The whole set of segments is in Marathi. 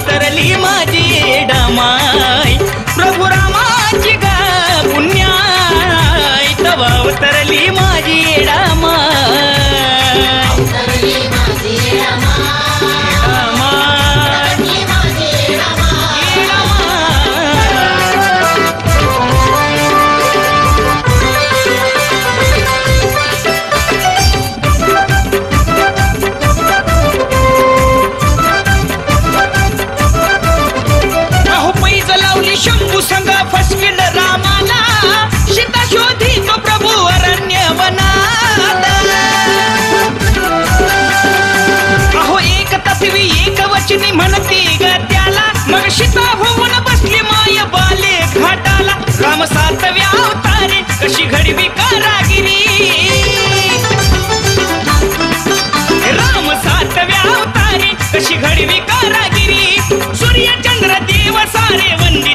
उतरली माझी डमाय प्रभू रामाची गा पुण्या तवा उतरली माझी डमाय சாரே வண்டி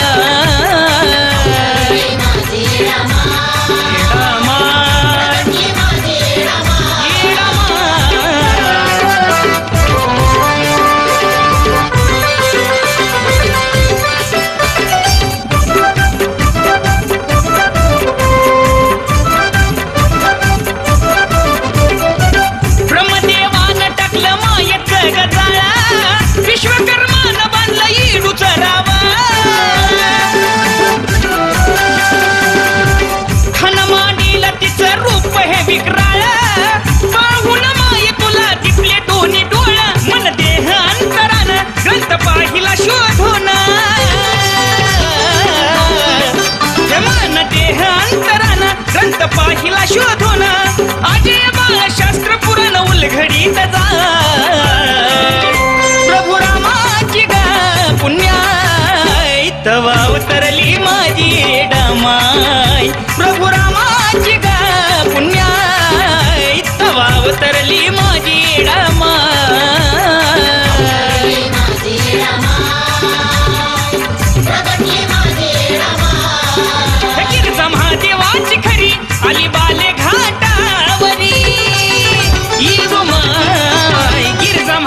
तवा उतरली माझी डमाय प्रभू रामाची गा पुण्याय तवा उतरली माझी गिरजा महादेवाची खरी आली बाले घाटावरी. माय गिरजा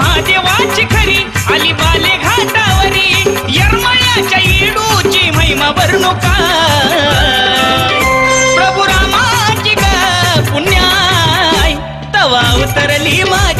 खरी बाले घाबरू नका. प्रभू रामाची का पुण्या तवा उतरली माझी